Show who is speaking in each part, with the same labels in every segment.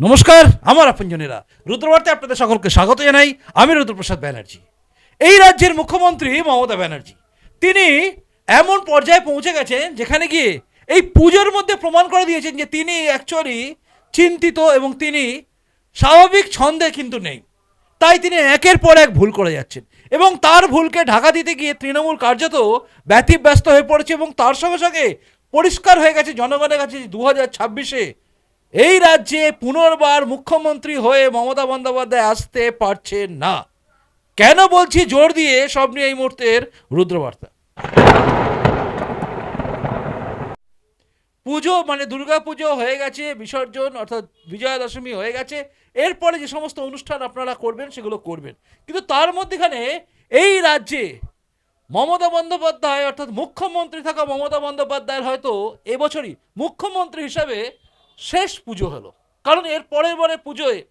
Speaker 1: নমস্কার, আমার আপনজনেরা। রুদ্রবার্তে আপনাদের সকলকে স্বাগত জানাই। আমি রুদ্রপ্রসাদ ব্যানার্জি। এই রাজ্যের মুখ্যমন্ত্রী মমতা ব্যানার্জি। তিনি এমন পর্যায়ে পৌঁছে গেছেন যেখানে গিয়ে এই পুজোর মধ্যে প্রমাণ করে দিয়েছেন যে তিনি অ্যাকচুয়ালি চিন্তিত এবং তিনি স্বাভাবিক ছন্দে কিন্তু নেই। তাই তিনি একের পর এক ভুল করে যাচ্ছেন। এবং তার ভুলকে ঢাকা দিতে গিয়ে তৃণমূল কার্যত ব্যতিব্যস্ত হয়ে পড়েছে এবং তার সঙ্গে সঙ্গে পরিষ্কার হয়ে গেছে, জনগণের কাছে দু হাজার ছাব্বিশে এই রাজ্যে পুনর্বার মুখ্যমন্ত্রী হয়ে মমতা বন্দ্যোপাধ্যায় আসতে পারছেন না। কেন বলছি জোর দিয়ে? সব নিয়ে এই মুহূর্তের রুদ্রবার্তা। পুজো মানে দুর্গা পুজো হয়ে গেছে, বিসর্জন অর্থাৎ বিজয়া দশমী হয়ে গেছে। এরপরে যে সমস্ত অনুষ্ঠান আপনারা করবেন, সেগুলো করবেন। কিন্তু তার মধ্যেখানে এই রাজ্যে মমতা বন্দ্যোপাধ্যায় অর্থাৎ মুখ্যমন্ত্রী থাকা মমতা বন্দ্যোপাধ্যায়ের হয়তো এবছরই মুখ্যমন্ত্রী হিসাবে শেষ পুজো হলো। কারণ এর পরের বারে পুজোয়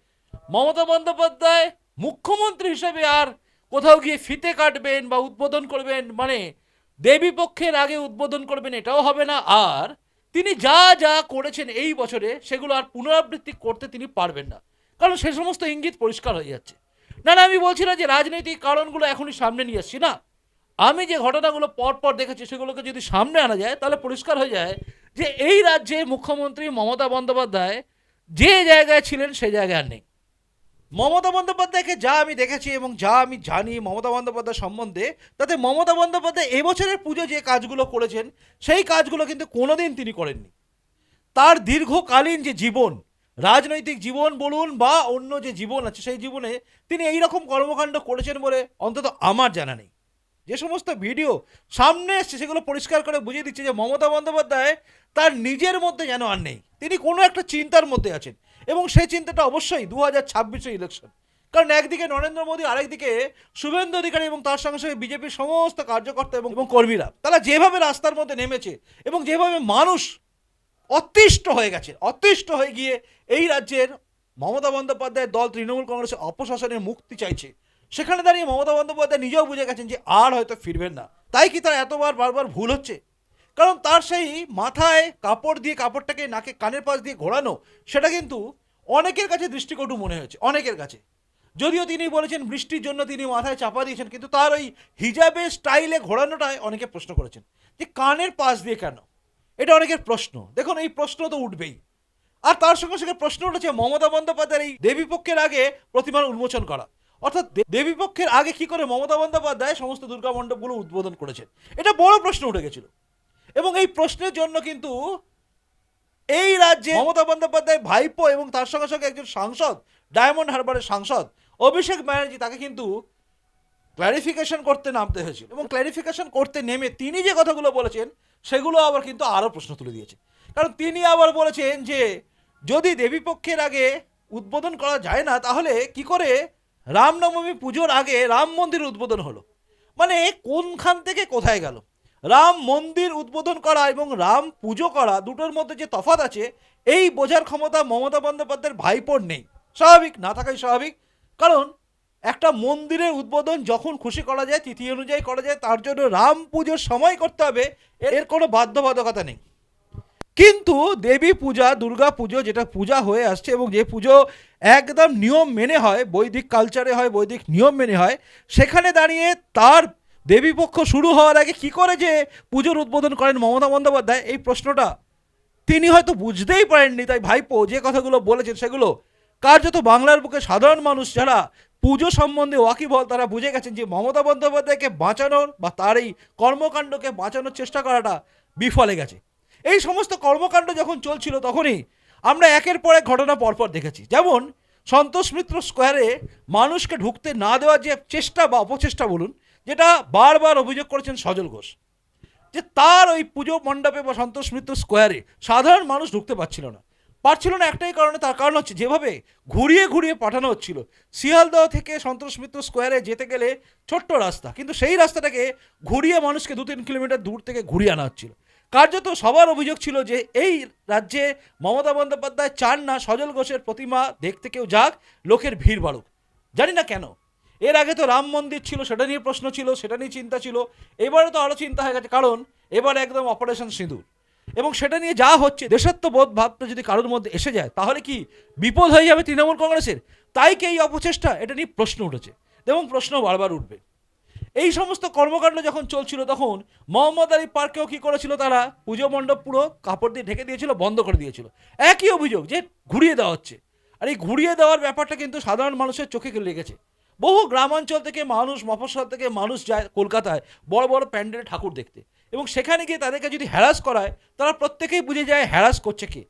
Speaker 1: মমতা বন্দ্যোপাধ্যায় মুখ্যমন্ত্রী হিসেবে আর কোথাও গিয়ে ফিতে কাটবেন বা উদ্বোধন করবেন মানে দেবী পক্ষের আগে উদ্বোধন করবেন এটাও হবে না। আর তিনি যা যা করেছেন এই বছরে সেগুলো আর পুনরাবৃত্তি করতে তিনি পারবেন না। কারণ সে সমস্ত ইঙ্গিত পরিষ্কার হয়ে যাচ্ছে। না না, আমি বলছি না যে রাজনৈতিক কারণগুলো এখনই সামনে নিয়ে আসছি, না। আমি যে ঘটনাগুলো পর পর দেখেছি, সেগুলোকে যদি সামনে আনা যায়, তাহলে পরিষ্কার হয়ে যায় যে এই রাজ্যে মুখ্যমন্ত্রী মমতা বন্দ্যোপাধ্যায় যে জায়গায় ছিলেন সেই জায়গায় নেই। মমতা বন্দ্যোপাধ্যায়কে যা আমি দেখেছি এবং যা আমি জানি মমতা বন্দ্যোপাধ্যায় সম্বন্ধে, তাতে মমতা বন্দ্যোপাধ্যায় এবছরের পুজো যে কাজগুলো করেছেন, সেই কাজগুলো কিন্তু কোনোদিন তিনি করেননি। তার দীর্ঘকালীন যে জীবন, রাজনৈতিক জীবন বলুন বা অন্য যে জীবন আছে, সেই জীবনে তিনি এই রকম কর্মকাণ্ড করেছেন বলে অন্তত আমার জানা নেই। যে সমস্ত ভিডিও সামনে এসছে সেগুলো পরিষ্কার করে বুঝিয়ে দিচ্ছে যে মমতা বন্দ্যোপাধ্যায় তার নিজের মধ্যে যেন আর নেই। তিনি কোনো একটা চিন্তার মধ্যে আছেন এবং সেই চিন্তাটা অবশ্যই দু হাজার ছাব্বিশে ইলেকশন কারণ একদিকে নরেন্দ্র মোদী আরেকদিকে শুভেন্দু অধিকারী এবং তার সঙ্গে সঙ্গে বিজেপির সমস্ত কার্যকর্তা এবং এবং কর্মীরা। তারা যেভাবে রাস্তার মধ্যে নেমেছে এবং যেভাবে মানুষ অতিষ্ঠ হয়ে গেছে অতিষ্ঠ হয়ে গিয়ে এই রাজ্যের মমতা বন্দ্যোপাধ্যায়ের দল তৃণমূল কংগ্রেসের অপশাসনের মুক্তি চাইছে সেখানে দাঁড়িয়ে মমতা বন্দ্যোপাধ্যায় নিজেও বুঝে গেছেন যে আর হয়তো ফিরবেন না। তাই কি তার এতবার, বারবার ভুল হচ্ছে? কারণ তার সেই মাথায় কাপড় দিয়ে, কাপড়টাকে নাকে কানের পাশ দিয়ে ঘোরানো, সেটা কিন্তু অনেকের কাছে দৃষ্টিকটু মনে হয়েছে, অনেকের কাছে। যদিও তিনি বলেছেন বৃষ্টির জন্য তিনি মাথায় চাপা দিয়েছেন, কিন্তু তার ওই হিজাবের স্টাইলে ঘোরানোটাই অনেকে প্রশ্ন করেছেন যে কানের পাশ দিয়ে কেন? এটা অনেকের প্রশ্ন। দেখুন, এই প্রশ্ন তো উঠবেই। আর তার সঙ্গে সঙ্গে প্রশ্ন উঠেছে মমতা বন্দ্যোপাধ্যায়ের এই দেবীপক্ষের আগে প্রতিমার উন্মোচন করা। অর্থাৎ দেবীপক্ষের আগে কি করে মমতা বন্দ্যোপাধ্যায় সমস্ত দুর্গা মণ্ডপগুলো উদ্বোধন করেছেন? এটা বড় প্রশ্ন উঠে গেছিল। এবং এই প্রশ্নের জন্য কিন্তু এই রাজ্যে মমতা বন্দ্যোপাধ্যায় ভাইপো এবং তার সঙ্গে সঙ্গে একজন সাংসদ, ডায়মন্ড হারবারের সাংসদ, অভিষেক ব্যানার্জি, তাকে কিন্তু ক্ল্যারিফিকেশন করতে নামতে হয়েছিল। এবং ক্ল্যারিফিকেশন করতে নেমে তিনি যে কথাগুলো বলেছেন, সেগুলো আবার কিন্তু আরও প্রশ্ন তুলে দিয়েছে। কারণ তিনি আবার বলেছেন যে, যদি দেবীপক্ষের আগে উদ্বোধন করা যায় না, তাহলে কি করে রামনবমী পুজোর আগে রাম মন্দির উদ্বোধন হলো। মানে কোনখান থেকে কোথায় গেল? রাম মন্দির উদ্বোধন করা এবং রাম পুজো করা দুটোর মধ্যে যে তফাৎ আছে, এই বোঝার ক্ষমতা মমতা বন্দ্যোপাধ্যায়ের ভাইপোর নেই। স্বাভাবিক, না থাকাই স্বাভাবিক। কারণ একটা মন্দিরের উদ্বোধন যখন খুশি করা যায়, তিথি অনুযায়ী করা যায়, তার জন্য রাম পুজোর সময় করতে হবে। এর কোনো বাধ্যবাধকতা নেই। কিন্তু দেবী পূজা, দুর্গা পুজো যেটা পূজা হয়ে আসছে এবং যে পুজো একদম নিয়ম মেনে হয়, বৈদিক কালচারে হয়, বৈদিক নিয়ম মেনে হয়, সেখানে দাঁড়িয়ে তার দেবীপক্ষ শুরু হওয়ার আগে কি করে যে পুজোর উদ্বোধন করেন মমতা বন্দ্যোপাধ্যায়? এই প্রশ্নটা তিনি হয়তো বুঝতেই পারেননি, তাই ভাইপো যে কথাগুলো বলেছেন সেগুলো কার্যত বাংলার বুকে সাধারণ মানুষ যারা পুজো সম্বন্ধে ওয়াকিবল তারা বুঝে গেছেন যে মমতা বন্দ্যোপাধ্যায়কে বাঁচানোর বা তার এই কর্মকাণ্ডকে বাঁচানোর চেষ্টা করাটা বিফলে গেছে। এই সমস্ত কর্মকাণ্ড যখন চলছিল তখনই আমরা একের পর এক ঘটনা পরপর দেখেছি। যেমন, সন্তোষ মিত্র স্কোয়ারে মানুষকে ঢুকতে না দেওয়ার যে চেষ্টা বা অপচেষ্টা বলুন, যেটা বারবার অভিযোগ করেছেন সজল ঘোষ, যে তার ওই পুজো মণ্ডপে বা সন্তোষ মিত্র স্কোয়ারে সাধারণ মানুষ ঢুকতে পারছিল না। পারছিল না একটাই কারণে, তার কারণ হচ্ছে যেভাবে ঘুরিয়ে ঘুরিয়ে পাঠানো হচ্ছিল। শিয়ালদহ থেকে সন্তোষ মিত্র স্কোয়ারে যেতে গেলে ছোট্ট রাস্তা, কিন্তু সেই রাস্তাটাকে ঘুরিয়ে মানুষকে দু তিন কিলোমিটার দূর থেকে ঘুরিয়ে আনা হচ্ছিল। কার্যত সবার অভিযোগ ছিল যে এই রাজ্যে মমতা বন্দ্যোপাধ্যায় চান না, সজল ঘোষের প্রতিমা দেখতে কেউ যাক, লোকের ভিড় বাড়ুক। জানি না কেন। এর আগে তো রাম মন্দির ছিল, সেটা নিয়ে প্রশ্ন ছিল, সেটা নিয়ে চিন্তা ছিল। এবারে তো আরও চিন্তা হয়ে গেছে, কারণ এবার একদম অপারেশন সিঁদুর। এবং সেটা নিয়ে যা হচ্ছে, দেশাত্মবোধ ভাবটা যদি কারোর মধ্যে এসে যায়, তাহলে কি বিপদ হয়ে যাবে তৃণমূল কংগ্রেসের? তাই কি এই অপচেষ্টা? এটা নিয়ে প্রশ্ন উঠেছে। এবং প্রশ্ন বারবার উঠবে। এই সমস্ত কর্মকাণ্ড যখন চলছিল তখন মোহাম্মদ আলী পার্কেও কি করেছিল তারা? পুজো মণ্ডপ পুরো কাপড় দিয়ে ঢেকে দিয়েছিল, বন্ধ করে দিয়েছিল। একই অভিযোগ যে ঘুরিয়ে দেওয়া হচ্ছে। আর এই ঘুরিয়ে দেওয়ার ব্যাপারটা কিন্তু সাধারণ মানুষের চোখে লেগেছে। বহু গ্রামাঞ্চল থেকে মানুষ, মফস্বল থেকে মানুষ যায় কলকাতায় বড় বড় প্যান্ডেলে ঠাকুর দেখতে। এবং সেখানে গিয়ে তাদেরকে যদি হ্যারাস করায়, তারা প্রত্যেকেই বুঝে যায় হ্যারাস করছে কে?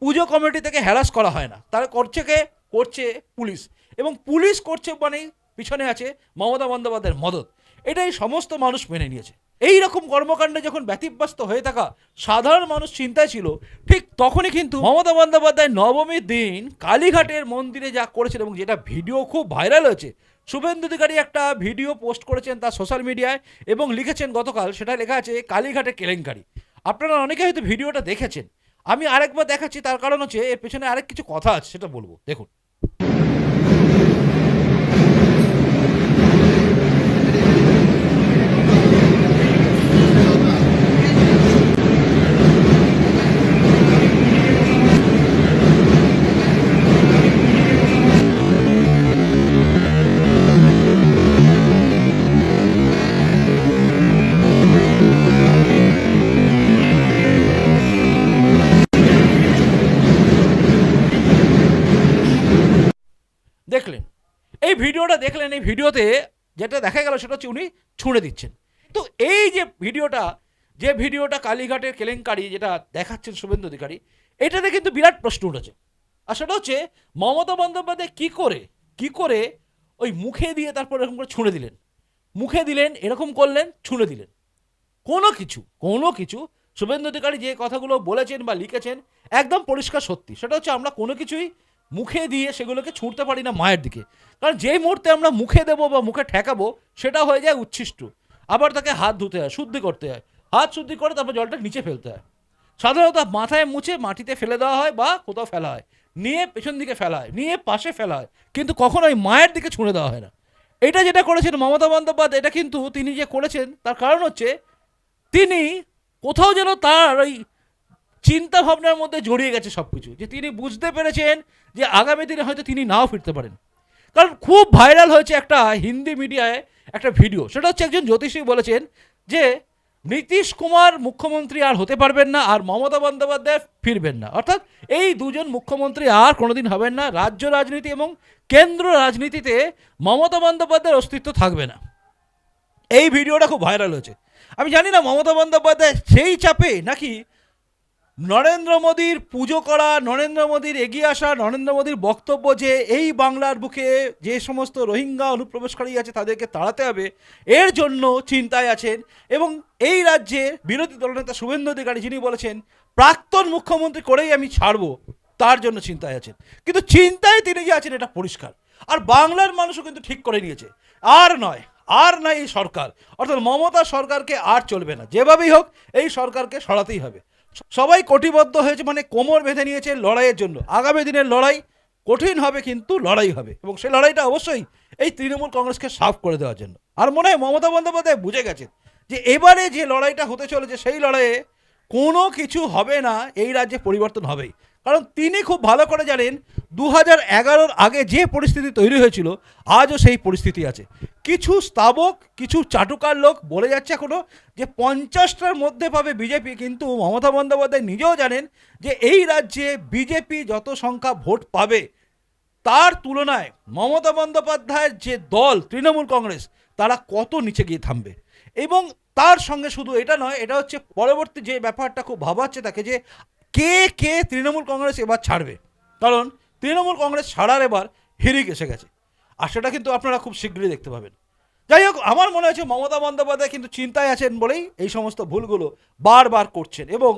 Speaker 1: পুজো কমিটি থেকে হ্যারাস করা হয় না। তারা করছে কে? করছে পুলিশ। এবং পুলিশ করছে মানে পিছনে আছে মমতা বন্দ্যোপাধ্যায়ের মদত। এটাই সমস্ত মানুষ মেনে নিয়েছে। এই রকম কর্মকাণ্ডে যখন ব্যতিব্যস্ত হয়ে থাকা সাধারণ মানুষ চিন্তায় ছিল, ঠিক তখনই কিন্তু মমতা বন্দ্যোপাধ্যায় নবমীর দিন কালীঘাটের মন্দিরে যা করেছেন এবং যেটা ভিডিও খুব ভাইরাল হয়েছে, শুভেন্দু অধিকারী একটা ভিডিও পোস্ট করেছেন তার সোশ্যাল মিডিয়ায় এবং লিখেছেন গতকাল সেটা লেখা আছে কালীঘাটের কেলেঙ্কারি। আপনারা অনেকে হয়তো ভিডিওটা দেখেছেন। আমি আরেকবার দেখাচ্ছি, তার কারণ হচ্ছে এর পেছনে আরেক কিছু কথা আছে, সেটা বলব। দেখুন। দেখলেন। এই ভিডিওটা দেখলেন, এই ভিডিওতে যেটা দেখা গেল সেটা হচ্ছে উনি ছুঁড়ে দিচ্ছেন। তো এই যে ভিডিওটা যে ভিডিওটা কালীঘাটের কেলেঙ্কারি যেটা দেখাচ্ছেন শুভেন্দু অধিকারী, এটাতে কিন্তু বিরাট প্রশ্ন উঠেছে। আর সেটা হচ্ছে, মমতা বন্দ্যোপাধ্যায় কী করে, কি করে ওই মুখে দিয়ে তারপর এরকম করে ছুঁড়ে দিলেন? মুখে দিলেন, এরকম করলেন, ছুঁড়ে দিলেন। কোনো কিছু কোনো কিছু শুভেন্দু অধিকারী যে কথাগুলো বলেছেন বা লিখেছেন, একদম পরিষ্কার সত্যি। সেটা হচ্ছে আমরা কোনো কিছুই মুখে দিয়ে সেগুলোকে ছুঁড়তে পারি না মায়ের দিকে। কারণ যেই মুহূর্তে আমরা মুখে দেবো বা মুখে ঠেকাবো, সেটা হয়ে যায় উচ্ছিষ্ট। আবার তাকে হাত ধুতে হয়, শুদ্ধি করতে হয়। হাত শুদ্ধি করে তারপর জলটা নিচে ফেলতে হয়। সাধারণত মাথায় মুছে মাটিতে ফেলে দেওয়া হয় বা কোথাও ফেলা হয়। নিয়ে পেছন দিকে ফেলা হয়, নিয়ে পাশে ফেলা হয়। কিন্তু কখনোই মায়ের দিকে ছুঁড়ে দেওয়া হয় না। এটা যেটা করেছেন মমতা বন্দ্যোপাধ্যায়, এটা কিন্তু তিনি যে করেছেন, তার কারণ হচ্ছে তিনি কোথাও যেন তার ওই চিন্তা ভাবনার মধ্যে জড়িয়ে গেছে সব কিছু যে তিনি বুঝতে পেরেছেন যে আগামী দিনে হয়তো তিনি নাও ফিরতে পারেন। কারণ খুব ভাইরাল হয়েছে একটা হিন্দি মিডিয়ায় একটা ভিডিও, সেটা হচ্ছে একজন জ্যোতিষী বলেছেন যে নীতিশ কুমার মুখ্যমন্ত্রী আর হতে পারবেন না আর মমতা বন্দ্যোপাধ্যায় ফিরবেন না। অর্থাৎ এই দুজন মুখ্যমন্ত্রী আর কোনোদিন হবেন না, রাজ্য রাজনীতি এবং কেন্দ্র রাজনীতিতে মমতা বন্দ্যোপাধ্যায়ের অস্তিত্ব থাকবে না। এই ভিডিওটা খুব ভাইরাল হয়েছে। আমি জানি না মমতা বন্দ্যোপাধ্যায় সেই চাপে নাকি নরেন্দ্র মোদীর পুজো করা, নরেন্দ্র মোদীর এগিয়ে আসা, নরেন্দ্র মোদীর বক্তব্য যে এই বাংলার বুকে যে সমস্ত রোহিঙ্গা অনুপ্রবেশকারী আছে তাদেরকে তাড়াতে হবে, এর জন্য চিন্তায় আছেন এবং এই রাজ্যে বিরোধী দলনেতা শুভেন্দু অধিকারী যিনি বলেছেন, প্রাক্তন মুখ্যমন্ত্রী করেই আমি ছাড়বো, তার জন্য চিন্তায় আছেন। কিন্তু চিন্তায় তিনি যে আছেন এটা পরিষ্কার। আর বাংলার মানুষও কিন্তু ঠিক করে নিয়েছে। আর নয় আর নয় এই সরকার। অর্থাৎ মমতা সরকারকে আর চলবে না। যেভাবেই হোক, এই সরকারকে সরাতেই হবে। সবাই কটিবদ্ধ হয়েছে মানে কোমর বেঁধে নিয়েছে লড়াইয়ের জন্য। আগামী দিনের লড়াই কঠিন হবে, কিন্তু লড়াই হবে। এবং সেই লড়াইটা অবশ্যই এই তৃণমূল কংগ্রেসকে সাফ করে দেওয়ার জন্য। আর মনে হয় মমতা বন্দ্যোপাধ্যায় বুঝে গেছে যে এবারে যে লড়াইটা হতে চলেছে, সেই লড়াইয়ে কোনো কিছু হবে না, এই রাজ্যে পরিবর্তন হবেই। কারণ তিনি খুব ভালো করে জানেন দু হাজার এগারোর আগে যে পরিস্থিতি তৈরি হয়েছিল, আজও সেই পরিস্থিতি আছে। কিছু স্তাবক, কিছু চাটুকার লোক বলে যাচ্ছে এখনও যে পঞ্চাশটার মধ্যে পাবে বিজেপি, কিন্তু মমতা বন্দ্যোপাধ্যায় নিজেও জানেন যে এই রাজ্যে বিজেপি যত সংখ্যা ভোট পাবে, তার তুলনায় মমতা বন্দ্যোপাধ্যায়ের যে দল, তৃণমূল কংগ্রেস, তারা কত নিচে গিয়ে থামবে? এবং তার সঙ্গে শুধু এটা নয়, এটা হচ্ছে পরবর্তী যে ব্যাপারটা খুব ভাবাচ্ছে তাকে যে কে কে তৃণমূল কংগ্রেস এবার ছাড়বে। কারণ তৃণমূল কংগ্রেস ছাড়ার এবার হিরিক এসে গেছে। আর সেটা কিন্তু আপনারা খুব শীঘ্রই দেখতে পাবেন। যাই হোক, আমার মনে হচ্ছে মমতা বন্দ্যোপাধ্যায় কিন্তু চিন্তায় আছেন বলেই এই সমস্ত ভুলগুলো বারবার করছেন এবং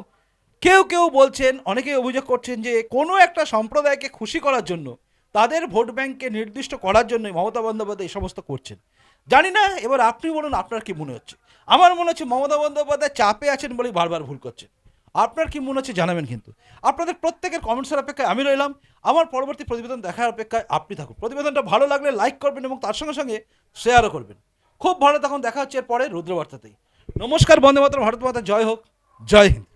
Speaker 1: কেউ কেউ বলছেন, অনেকেই অভিযোগ করছেন যে কোনো একটা সম্প্রদায়কে খুশি করার জন্য, তাদের ভোট ব্যাংককে নির্দিষ্ট করার জন্যই মমতা বন্দ্যোপাধ্যায় এই সমস্ত করছেন। জানি না, এবার আপনি বলুন আপনার কি মনে হচ্ছে? আমার মনে হচ্ছে মমতা বন্দ্যোপাধ্যায় চাপে আছেন বলেই বারবার ভুল করছেন। আপনার কি মনে হচ্ছে জানাবেন কিন্তু। আপনাদের প্রত্যেকের কমেন্টসের অপেক্ষায় আমি রইলাম। আমার পরবর্তী প্রতিবেদন দেখার অপেক্ষায় আপনি থাকুন। প্রতিবেদনটা ভালো লাগলে লাইক করবেন এবং তার সঙ্গে সঙ্গে শেয়ারও করবেন। খুব ভালো তখন দেখা হচ্ছে এর পরে রুদ্রবার্তাতেই। নমস্কার, বন্দে মাতরম, ভারত মাতা, জয় হোক, জয় হিন্দ।